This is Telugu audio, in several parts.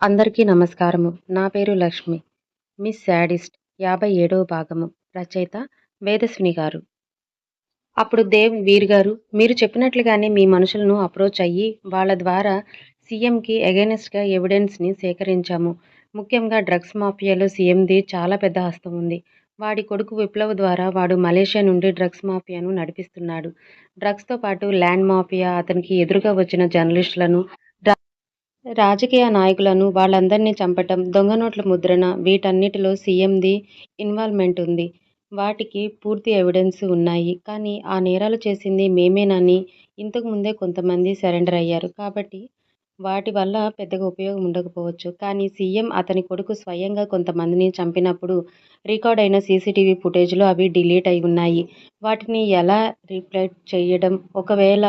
అందరికీ నమస్కారము. నా పేరు లక్ష్మి. మిస్ శాడిస్ట్ యాభై ఏడవ భాగము. రచయిత వేదస్విని గారు. అప్పుడు దేవ్ వీర్ గారు మీరు చెప్పినట్లుగానే మీ మనుషులను అప్రోచ్ అయ్యి వాళ్ళ ద్వారా సీఎంకి అగైనెస్ట్గా ఎవిడెన్స్ని సేకరించాము. ముఖ్యంగా డ్రగ్స్ మాఫియాలో సీఎంది చాలా పెద్ద హస్తం ఉంది. వాడి కొడుకు విప్లవ్ ద్వారా వాడు మలేషియా నుండి డ్రగ్స్ మాఫియాను నడిపిస్తున్నాడు. డ్రగ్స్తో పాటు ల్యాండ్ మాఫియా అతనికి ఎదురుగా వచ్చిన జర్నలిస్టులను రాజకీయ నాయకులను వాళ్ళందరినీ చంపటం దొంగ నోట్ల ముద్రణ వీటన్నిటిలో సీఎంది ఇన్వాల్వ్మెంట్ ఉంది. వాటికి పూర్తి ఎవిడెన్స్ ఉన్నాయి. కానీ ఆ నేరాలు చేసింది మేమేనని ఇంతకుముందే కొంతమంది సరెండర్ అయ్యారు కాబట్టి వాటి వల్ల పెద్దగా ఉపయోగం ఉండకపోవచ్చు కానీ సీఎం అతని కొడుకు స్వయంగా కొంతమందిని చంపినప్పుడు రికార్డ్ అయిన సీసీటీవీ ఫుటేజ్లో అవి డిలీట్ అయి ఉన్నాయి. వాటిని ఎలా రీప్లేట్ చేయడం? ఒకవేళ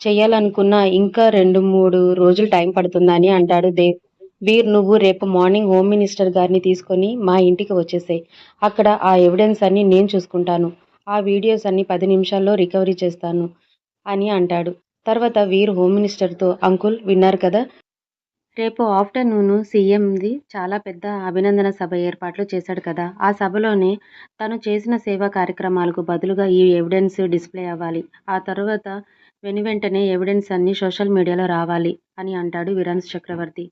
చేయాలనుకున్నా ఇంకా రెండు మూడు రోజులు టైం పడుతుందని అంటాడు దేవ్ వీర్. నువ్వు రేపు మార్నింగ్ హోమ్ మినిస్టర్ గారిని తీసుకొని మా ఇంటికి వచ్చేసాయి. అక్కడ ఆ ఎవిడెన్స్ అన్ని నేను చూసుకుంటాను. ఆ వీడియోస్ అన్ని పది నిమిషాల్లో రికవరీ చేస్తాను అని అంటాడు. తర్వాత వీర్ హోమ్ మినిస్టర్తో అంకుల్ విన్నారు కదా. రేపు ఆఫ్టర్నూన్ సీఎంది చాలా పెద్ద అభినందన సభ ఏర్పాట్లు చేశాడు కదా. ఆ సభలోనే తను చేసిన సేవా కార్యక్రమాలకు బదులుగా ఈ ఎవిడెన్స్ డిస్ప్లే అవ్వాలి. ఆ తర్వాత వెను వెంటనే ఎవిడెన్స్ అన్ని సోషల్ మీడియాలో రావాలి అని అంటాడు విరాన్స్ చక్రవర్తి.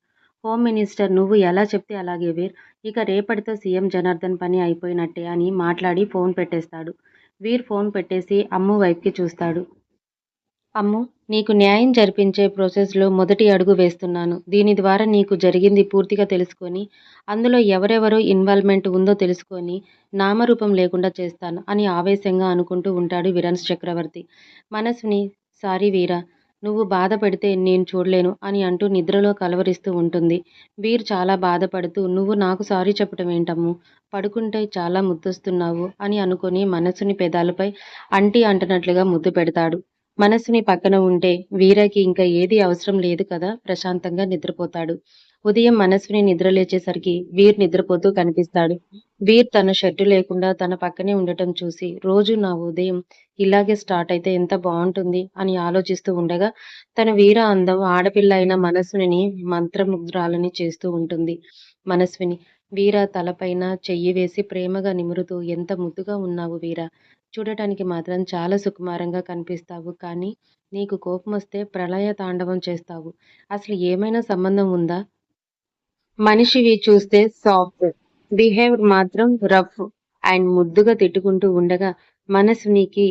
హోమ్ మినిస్టర్ నువ్వు ఎలా చెప్తే అలాగే వీర్. ఇక రేపటితో సీఎం జనార్దన్ పని అయిపోయినట్టే అని మాట్లాడి ఫోన్ పెట్టేస్తాడు. వీర్ ఫోన్ పెట్టేసి అమ్ము వైపుకి చూస్తాడు. అమ్ము నీకు న్యాయం జరిపించే ప్రాసెస్లో మొదటి అడుగు వేస్తున్నాను. దీని ద్వారా నీకు జరిగింది పూర్తిగా తెలుసుకొని అందులో ఎవరెవరో ఇన్వాల్వ్మెంట్ ఉందో తెలుసుకొని నామరూపం లేకుండా చేస్తాను అని ఆవేశంగా అనుకుంటూ ఉంటాడు విరాన్స్ చక్రవర్తి. మనస్విని సారీ వీరా నువ్వు బాధపడితే నేను చూడలేను అని అంటూ నిద్రలో కలవరిస్తూ ఉంటుంది. వీర్ చాలా బాధపడుతూ నువ్వు నాకు సారీ చెప్పడం ఏంటమ్ము? పడుకుంటే చాలా ముద్దొస్తున్నావు అని అనుకొని మనసుని పెదాలపై అంటి అంటున్నట్లుగా ముద్దు పెడతాడు. మనసుని పక్కన ఉంటే వీరాకి ఇంకా ఏది అవసరం లేదు కదా? ప్రశాంతంగా నిద్రపోతాడు. ఉదయం మనస్విని నిద్రలేచేసరికి వీర్ నిద్రపోతూ కనిపిస్తాడు. వీర్ తన షర్టు లేకుండా తన పక్కనే ఉండటం చూసి రోజు నా ఉదయం ఇలాగే స్టార్ట్ అయితే ఎంత బాగుంటుంది? అని ఆలోచిస్తూ ఉండగా తన వీర అందం ఆడపిల్ల అయిన మనస్విని మంత్రముగ్ధురాలని చేస్తూ ఉంటుంది. మనస్విని వీర తలపైన చెయ్యి వేసి ప్రేమగా నిమురుతూ ఎంత ముద్దుగా ఉన్నావు వీర. చూడటానికి మాత్రం చాలా సుకుమారంగా కనిపిస్తావు. కానీ నీకు కోపం వస్తే ప్రళయ తాండవం చేస్తావు. అసలు ఏమైనా సంబంధం ఉందా? మనిషివి చూస్తే సాఫ్ట్ బిహేవియర్ మాత్రం రఫ్ అండ్ ముద్దుగా తిట్టుకుంటూ ఉండగా మనస్వినికి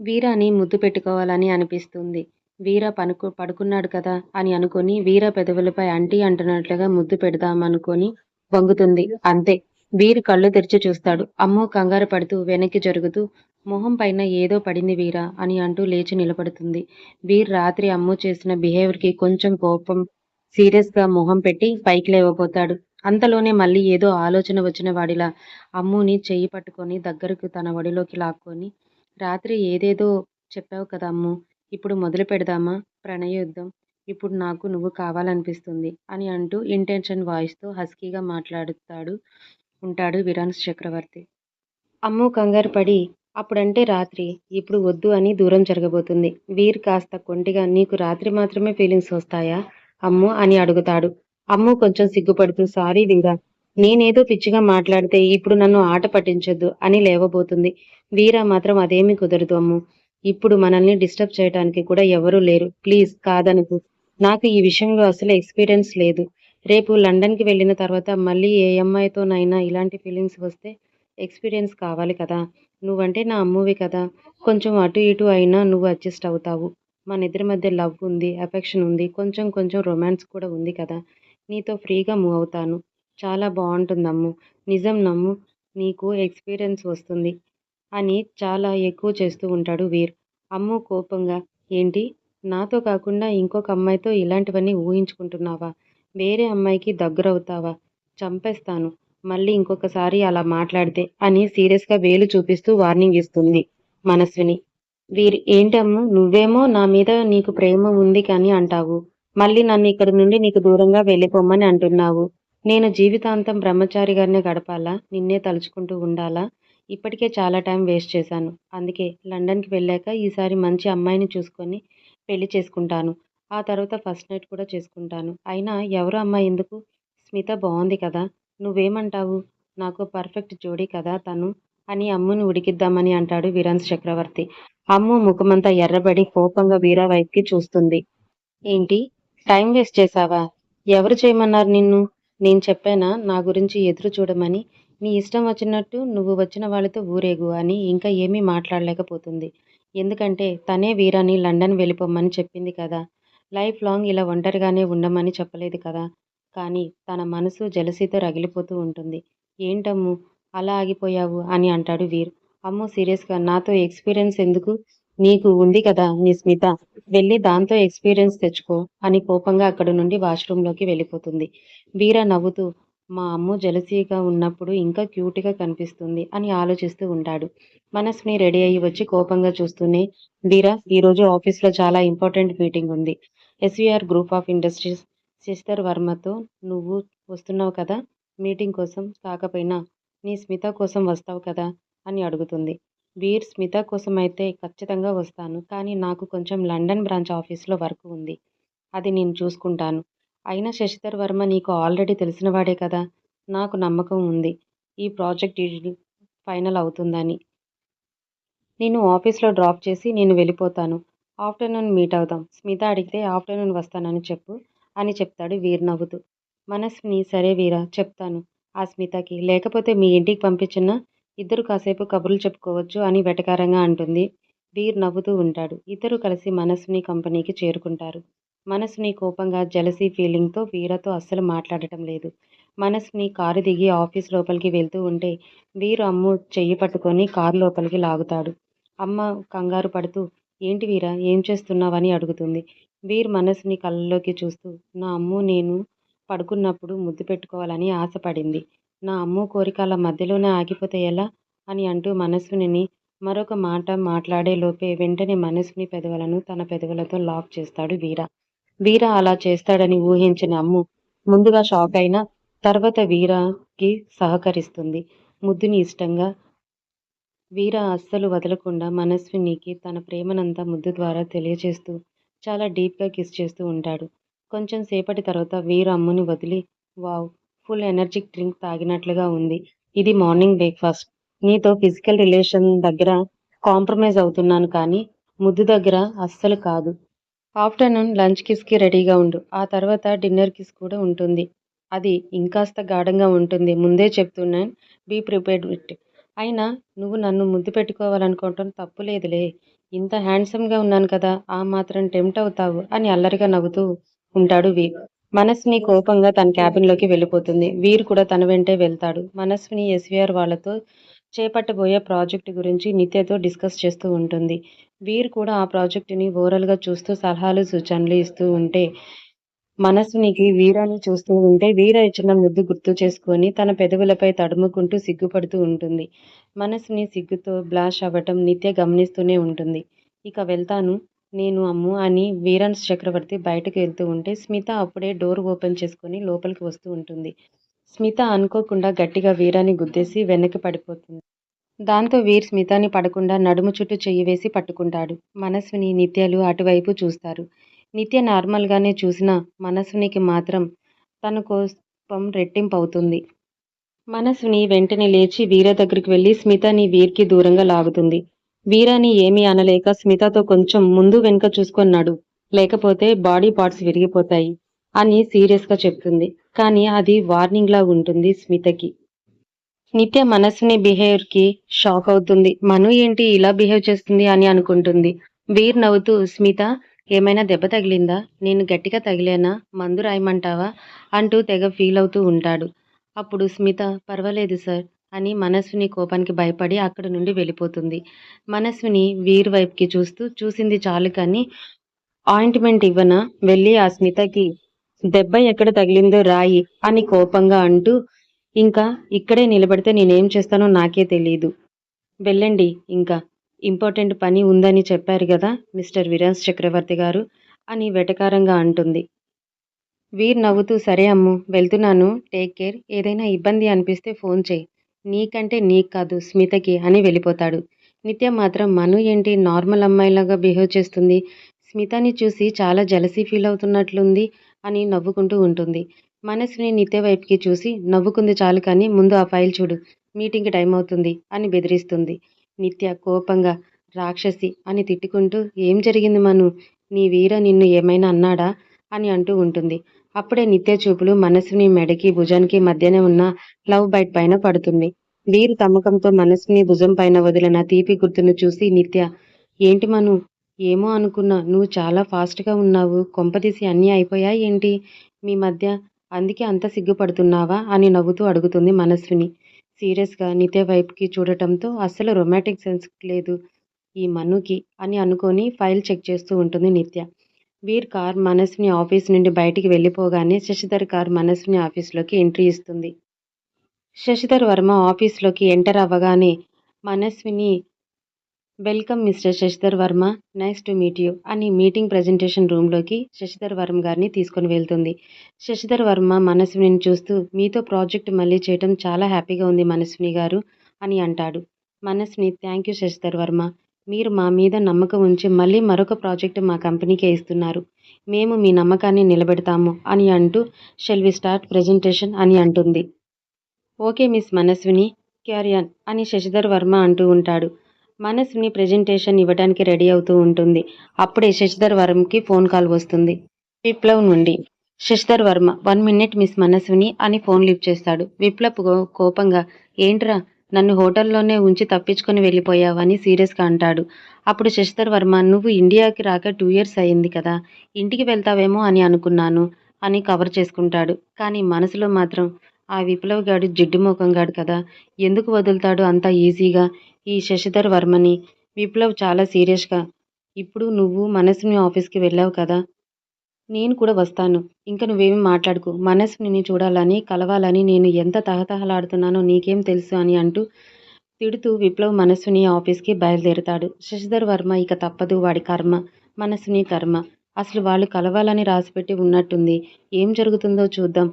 వీరాని ముద్దు పెట్టుకోవాలని అనిపిస్తుంది. వీర పనుకు పడుకున్నాడు కదా అని అనుకొని వీర పెదవులపై అంటి అంటున్నట్లుగా ముద్దు పెడదామనుకొని వంగుతుంది. అంతే. వీర్ కళ్ళు తెరిచి చూస్తాడు. అమ్మో కంగారు పడుతూ వెనక్కి జరుగుతూ మొహం పైన ఏదో పడింది వీరా అని అంటూ లేచి నిలబడుతుంది. వీర్ రాత్రి అమ్ము చేసిన బిహేవియర్కి కొంచెం కోపం సీరియస్గా మొహం పెట్టి పైకి లేవబోతాడు. అంతలోనే మళ్ళీ ఏదో ఆలోచన వచ్చిన వాడిలా అమ్ముని చెయ్యి పట్టుకొని దగ్గరకు తన ఒడిలోకి లాక్కొని రాత్రి ఏదేదో చెప్పావు కదా అమ్ము ఇప్పుడు మొదలు పెడదామా? ప్రణయయుద్ధం ఇప్పుడు నాకు నువ్వు కావాలనిపిస్తుంది అని అంటూ ఇంటెన్షన్ వాయిస్తో హస్కీగా మాట్లాడుతాడు ఉంటాడు విరాన్స్ చక్రవర్తి. అమ్ము కంగారు పడి అప్పుడంటే రాత్రి ఇప్పుడు వద్దు అని దూరం జరగబోతుంది. వీర్ కాస్త కొంటిగా నీకు రాత్రి మాత్రమే ఫీలింగ్స్ వస్తాయా? అమ్ము అని అడుగుతాడు. అమ్ము కొంచెం సిగ్గుపడుతూ సారీ వీరా నేనేదో పిచ్చిగా మాట్లాడితే ఇప్పుడు నన్ను ఆట పట్టించొద్దు అని లేవబోతుంది. వీరా మాత్రం అదేమీ కుదరదు అమ్ము. ఇప్పుడు మనల్ని డిస్టర్బ్ చేయడానికి కూడా ఎవరూ లేరు. ప్లీజ్ కాదనుకు. నాకు ఈ విషయంలో అసలు ఎక్స్పీరియన్స్ లేదు. రేపు లండన్కి వెళ్ళిన తర్వాత మళ్ళీ ఏ అమ్మాయితోనైనా ఇలాంటి ఫీలింగ్స్ వస్తే ఎక్స్పీరియన్స్ కావాలి కదా. నువ్వంటే నా అమ్మవి కదా. కొంచెం అటు ఇటు అయినా నువ్వు అడ్జస్ట్ అవుతావు. మన ఇద్దరి మధ్య లవ్ ఉంది అఫెక్షన్ ఉంది కొంచెం కొంచెం రొమాన్స్ కూడా ఉంది కదా. నీతో ఫ్రీగా మూవ్ అవుతాను. చాలా బాగుంటుంది అమ్ము నిజం నమ్ము. నీకు ఎక్స్పీరియన్స్ వస్తుంది. అని చాలా ఎక్కువ చేస్తూ ఉంటాడు వీర్. అమ్ము కోపంగా ఏంటి? నాతో కాకుండా ఇంకొక అమ్మాయితో ఇలాంటివన్నీ ఊహించుకుంటున్నావా? వేరే అమ్మాయికి దగ్గరవుతావా? చంపేస్తాను. మళ్ళీ ఇంకొకసారి అలా మాట్లాడితే అని సీరియస్గా వేలు చూపిస్తూ వార్నింగ్ ఇస్తుంది మనస్విని. వీరి ఏంటమ్ము? నువ్వేమో నా మీద నీకు ప్రేమ ఉంది కానీ అంటావు. మళ్ళీ నన్ను ఇక్కడి నుండి నీకు దూరంగా వెళ్ళిపోమని అంటున్నావు. నేను జీవితాంతం బ్రహ్మచారిగానే గడపాలా? నిన్నే తలుచుకుంటూ ఉండాలా? ఇప్పటికే చాలా టైం వేస్ట్ చేశాను. అందుకే లండన్కి వెళ్ళాక ఈసారి మంచి అమ్మాయిని చూసుకొని పెళ్ళి చేసుకుంటాను. ఆ తర్వాత ఫస్ట్ నైట్ కూడా చేసుకుంటాను. అయినా ఎవరు అమ్మ ఎందుకు? స్మిత బాగుంది కదా నువ్వేమంటావు? నాకు పర్ఫెక్ట్ జోడీ కదా తను అని అమ్ముని ఉడికిద్దామని అంటాడు వీరాన్స్ చక్రవర్తి. అమ్ము ముఖమంతా ఎర్రబడి కోపంగా వీరా వైపుకి చూస్తుంది. ఏంటి? టైం వేస్ట్ చేశావా? ఎవరు చేయమన్నారు నిన్ను? నేను చెప్పానా? నా గురించి ఎదురు చూడమని? నీ ఇష్టం వచ్చినట్టు నువ్వు వచ్చిన వాళ్ళతో ఊరేగు అని ఇంకా ఏమీ మాట్లాడలేకపోతుంది. ఎందుకంటే తనే వీరాని లండన్ వెళ్ళిపోమ్మని చెప్పింది కదా. లైఫ్ లాంగ్ ఇలా ఒంటరిగానే ఉండమని చెప్పలేదు కదా! కానీ తన మనసు జలసీతో రగిలిపోతూ ఉంటుంది. ఏంటమ్ము? అలా ఆగిపోయావు అని అంటాడు వీర్. అమ్మో సీరియస్గా నాతో ఎక్స్పీరియన్స్ ఎందుకు? నీకు ఉంది కదా నీ స్మిత. వెళ్ళి దాంతో ఎక్స్పీరియన్స్ తెచ్చుకో అని కోపంగా అక్కడి నుండి వాష్రూమ్లోకి వెళ్ళిపోతుంది. వీర నవ్వుతూ మా అమ్ము జలసీగా ఉన్నప్పుడు ఇంకా క్యూట్గా కనిపిస్తుంది అని ఆలోచిస్తూ ఉంటాడు. మనస్ని రెడీ అయ్యి వచ్చి కోపంగా చూస్తూనే వీర ఈరోజు ఆఫీస్లో చాలా ఇంపార్టెంట్ మీటింగ్ ఉంది. SVR group of industries sister వర్మతో నువ్వు వస్తున్నావు కదా మీటింగ్ కోసం కాకపోయినా నీ స్మిత కోసం వస్తావు కదా అని అడుగుతుంది. వీర్ స్మిత కోసం అయితే ఖచ్చితంగా వస్తాను కానీ నాకు కొంచెం లండన్ బ్రాంచ్ ఆఫీస్లో వర్క్ ఉంది. అది నేను చూసుకుంటాను. అయినా శశిధర్ వర్మ నీకు ఆల్రెడీ తెలిసినవాడే కదా? నాకు నమ్మకం ఉంది. ఈ ప్రాజెక్ట్ డీల్ ఫైనల్ అవుతుందని. నేను ఆఫీస్లో డ్రాప్ చేసి నేను వెళ్ళిపోతాను. ఆఫ్టర్నూన్ మీట్ అవుదాం. స్మిత అడిగితే ఆఫ్టర్నూన్ వస్తానని చెప్పు అని చెప్తాడు వీర్ నవ్వుతూ. మనస్విని సరే వీరా చెప్తాను ఆ స్మితకి. లేకపోతే మీ ఇంటికి పంపించిన ఇద్దరు కాసేపు కబుర్లు చెప్పుకోవచ్చు అని వెటకారంగా అంటుంది. వీర్ నవ్వుతూ ఉంటాడు. ఇద్దరు కలిసి మనస్విని కంపెనీకి చేరుకుంటారు. మనసుని కోపంగా జలసీ ఫీలింగ్తో వీరతో అస్సలు మాట్లాడటం లేదు. మనసుని కారు దిగి ఆఫీస్ లోపలికి వెళ్తూ ఉంటే వీరు అమ్ము చెయ్యి పట్టుకొని కారు లోపలికి లాగుతాడు. అమ్మ కంగారు పడుతూ ఏంటి వీరా ఏం చేస్తున్నావని అడుగుతుంది వీరు మనసుని కళ్ళలోకి చూస్తూ నా అమ్ము నేను పడుకున్నప్పుడు ముద్దు పెట్టుకోవాలని ఆశపడింది. నా అమ్ము కోరికల మధ్యలోనే ఆగిపోతే ఎలా అని అంటూ మనసుని మరొక మాట మాట్లాడే లోపే వెంటనే మనసుని పెదవులను తన పెదవులతో లాక్ చేస్తాడు వీర. వీర అలా చేస్తాడని ఊహించిన అమ్ము ముందుగా షాక్ అయినా తర్వాత వీరాకి సహకరిస్తుంది. ముద్దుని ఇష్టంగా వీర అస్సలు వదలకుండా మనస్వినికి తన ప్రేమనంతా ముద్దు ద్వారా తెలియజేస్తూ చాలా డీప్గా కిస్ చేస్తూ ఉంటాడు. కొంచెం సేపటి తర్వాత వీర అమ్ముని వదిలి వావ్ ఫుల్ ఎనర్జిక్ డ్రింక్ తాగినట్లుగా ఉంది. ఇది మార్నింగ్ బ్రేక్ఫాస్ట్. నీతో ఫిజికల్ రిలేషన్ దగ్గర కాంప్రమైజ్ అవుతున్నాను కానీ ముద్దు దగ్గర అస్సలు కాదు. ఆఫ్టర్నూన్ లంచ్ కిస్కి రెడీగా ఉండు. ఆ తర్వాత డిన్నర్ కిస్ కూడా ఉంటుంది. అది ఇంకాస్త గాఢంగా ఉంటుంది. ముందే చెప్తున్నాను. Be prepared. విట్ అయినా నువ్వు నన్ను ముద్దు పెట్టుకోవాలనుకోవటం తప్పులేదులే ఇంత హ్యాండ్సమ్గా ఉన్నాను కదా ఆ మాత్రం టెంప్ట్ అవుతావు అని అల్లరిగా నవ్వుతూ ఉంటాడు వీర్. మనస్విని కోపంగా తన క్యాబిన్లోకి వెళ్ళిపోతుంది. వీర్ కూడా తన వెంటే వెళ్తాడు. మనస్విని ఎస్వీఆర్ వాళ్ళతో చేపట్టబోయే ప్రాజెక్టు గురించి నిత్యతో డిస్కస్ చేస్తూ ఉంటుంది. వీరు కూడా ఆ ప్రాజెక్టుని ఓరల్గా చూస్తూ సలహాలు సూచనలు ఇస్తూ ఉంటే మనసునికి వీరాన్ని చూస్తూ ఉంటే వీర ఇచ్చిన ముద్దు గుర్తు చేసుకొని తన పెదవులపై తడుముకుంటూ సిగ్గుపడుతూ ఉంటుంది. మనసుని సిగ్గుతో బ్లాష్ అవ్వటం నిత్య గమనిస్తూనే ఉంటుంది. ఇక వెళ్తాను. నేను అమ్ము అని వీరన్స్ చక్రవర్తి బయటకు వెళ్తూ ఉంటే స్మిత అప్పుడే డోర్ ఓపెన్ చేసుకొని లోపలికి వస్తూ ఉంటుంది. స్మిత అనుకోకుండా గట్టిగా వీరాన్ని గుద్దేసి వెనక్కి పడిపోతుంది. దాంతో వీర్ స్మితాని పడకుండా నడుము చుట్టూ చెయ్యి వేసి పట్టుకుంటాడు. మనస్విని నిత్యాలు అటువైపు చూస్తారు. నిత్య నార్మల్గానే చూసిన మనస్వినికి మాత్రం తన కోపం రెట్టింపు అవుతుంది మనస్విని వెంటనే లేచి వీర దగ్గరికి వెళ్ళి స్మితని వీర్కి దూరంగా లాగుతుంది. వీరాని ఏమీ అనలేక స్మితతో కొంచెం ముందు వెనుక చూసుకున్నాడు లేకపోతే బాడీ పార్ట్స్ విరిగిపోతాయి అని సీరియస్గా చెప్తుంది. కానీ అది వార్నింగ్లా ఉంటుంది స్మితకి. నిత్య మనసుని బిహేవియర్కి షాక్ అవుతుంది. మను ఏంటి ఇలా బిహేవ్ చేస్తుంది అని అనుకుంటుంది. వీర్ నవ్వుతూ స్మిత ఏమైనా దెబ్బ తగిలిందా? నేను గట్టిగా తగిలేనా? మందు రాయమంటావా? అంటూ తెగ ఫీల్ అవుతూ ఉంటాడు. అప్పుడు స్మిత పర్వాలేదు సార్ అని మనస్విని కోపానికి భయపడి అక్కడి నుండి వెళ్ళిపోతుంది. మనస్విని వీర్ వైపుకి చూస్తూ చూసింది చాలు కానీ ఆయింట్మెంట్ ఇవ్వనా? వెళ్ళి ఆ స్మితకి దెబ్బ ఎక్కడ తగిలిందో రాయి అని కోపంగా అంటూ ఇంకా ఇక్కడే నిలబడితే నేనేం చేస్తానో నాకే తెలియదు వెళ్ళండి ఇంకా. ఇంపార్టెంట్ పని ఉందని చెప్పారు కదా మిస్టర్ విరాజ్ చక్రవర్తి గారు అని వెటకారంగా అంటుంది. వీర్ నవ్వుతూ సరే అమ్ము వెళ్తున్నాను టేక్ కేర్. ఏదైనా ఇబ్బంది అనిపిస్తే ఫోన్ చేయి. నీకంటే నీకు కాదు స్మితకి అని వెళ్ళిపోతాడు. నిత్య మాత్రం మను ఏంటి నార్మల్ అమ్మాయిలాగా బిహేవ్ చేస్తుంది? స్మితని చూసి చాలా జలసీ ఫీల్ అవుతున్నట్లుంది అని నవ్వుకుంటూ ఉంటుంది. మనస్విని నిత్య వైపుకి చూసి నవ్వుకుంది చాలు కానీ ముందు ఆ ఫైల్ చూడు. మీటింగ్కి టైం అవుతుంది అని బెదిరిస్తుంది. నిత్య కోపంగా రాక్షసి అని తిట్టుకుంటూ ఏం జరిగింది మను? నీ వీర నిన్ను ఏమైనా అన్నాడా? అని అంటూ ఉంటుంది. అప్పుడే నిత్య చూపులు మనస్విని మెడకి భుజానికి మధ్యనే ఉన్న లవ్ బైట్ పైన పడుతుంది. వీరు తమ్మకంతో మనస్విని భుజం పైన వదిలిన తీపి గుర్తును చూసి నిత్య ఏంటి మను? ఏమో అనుకున్నా. నువ్వు చాలా ఫాస్ట్గా ఉన్నావు. కొంపదీసి అన్నీ అయిపోయా ఏంటి? మీ మధ్య అందుకే అంత సిగ్గుపడుతున్నావా అని నవ్వుతూ అడుగుతుంది మనస్విని. సీరియస్గా నిత్య వైపుకి చూడటంతో అస్సలు రొమాంటిక్ సెన్స్ లేదు ఈ మనుకి అని అనుకొని ఫైల్ చెక్ చేస్తూ ఉంటుంది నిత్య. వీర్ కార్ మనస్విని ఆఫీస్ నుండి బయటికి వెళ్ళిపోగానే శశిధర్ కార్ మనస్విని ఆఫీస్లోకి ఎంట్రీ ఇస్తుంది. శశిధర్ వర్మ ఆఫీస్లోకి ఎంటర్ అవ్వగానే Manaswini welcome mister Shashidhar Varma. Nice to meet you. అని మీటింగ్ ప్రజెంటేషన్ రూమ్లోకి శశిధర్ వర్మ గారిని తీసుకొని వెళ్తుంది. శశిధర్ వర్మ మనస్విని చూస్తూ మీతో ప్రాజెక్ట్ మళ్ళీ చేయటం చాలా హ్యాపీగా ఉంది మనస్విని గారు అని అంటాడు. Manaswini thank you Shashidhar Varma. మీరు మా మీద నమ్మకం ఉంచి మళ్ళీ మరొక ప్రాజెక్టు మా కంపెనీకే ఇస్తున్నారు. మేము మీ నమ్మకాన్ని నిలబెడతాము అని అంటూ షెల్ వి స్టార్ట్ ప్రజెంటేషన్ అని అంటుంది. Okay miss Manaswini. Carry on అని శశిధర్ వర్మ అంటూ ఉంటాడు. మనసుని ప్రజెంటేషన్ ఇవ్వడానికి రెడీ అవుతూ ఉంటుంది. అప్పుడే శశిధర్ వర్మకి ఫోన్ కాల్ వస్తుంది. విప్లవ్ నుండి. Shashidhar Varma one minute miss Manaswini అని ఫోన్ లిఫ్ట్ చేస్తాడు. విప్లవ్ కోపంగా ఏంట్రా నన్ను హోటల్లోనే ఉంచి తప్పించుకొని వెళ్ళిపోయావని సీరియస్గా అంటాడు. అప్పుడు శశిధర్ వర్మ నువ్వు ఇండియాకి రాక టూ ఇయర్స్ అయింది కదా ఇంటికి వెళ్తావేమో అని అనుకున్నాను అని కవర్ చేసుకుంటాడు. కానీ మనసులో మాత్రం ఆ విప్లవ్ గాడు జిడ్డు ముఖం గాడు కదా ఎందుకు వదులుతాడు అంత ఈజీగా ఈ శశిధర్ వర్మని. విప్లవ్ చాలా సీరియస్గా. ఇప్పుడు నువ్వు మనస్విని ఆఫీస్కి వెళ్ళావు కదా? నేను కూడా వస్తాను. ఇంకా నువ్వేమీ మాట్లాడుకు. మనస్విని చూడాలని కలవాలని నేను ఎంత తహతహలాడుతున్నానో నీకేం తెలుసు అని అంటూ తిడుతూ విప్లవ్ మనస్విని ఆఫీస్కి బయలుదేరుతాడు. శశిధర్ వర్మ ఇక తప్పదు. వాడి కర్మ మనస్విని కర్మ. అసలు వాళ్ళు కలవాలని రాసిపెట్టి ఉన్నట్టుంది. ఏం జరుగుతుందో చూద్దాం.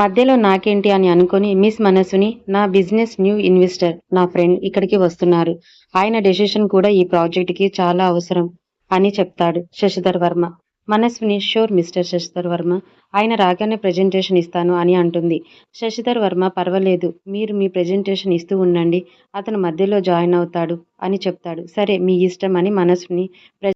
మధ్యలో నాకేంటి అని అనుకొని మిస్ మనస్సుని నా బిజినెస్ న్యూ ఇన్వెస్టర్ నా ఫ్రెండ్ ఇక్కడికి వస్తున్నారు. ఆయన డెసిషన్ కూడా ఈ ప్రాజెక్ట్కి చాలా అవసరం అని చెప్తాడు శశిధర్ వర్మ. మనస్విని షూర్ మిస్టర్ శశిధర్ వర్మ ఆయన రాగానే ప్రజెంటేషన్ ఇస్తాను అని అంటుంది. శశిధర్ వర్మ పర్వాలేదు మీరు మీ ప్రజెంటేషన్ ఇస్తూ ఉండండి అతను మధ్యలో జాయిన్ అవుతాడు అని చెప్తాడు. సరే మీ ఇష్టం అని మనస్విని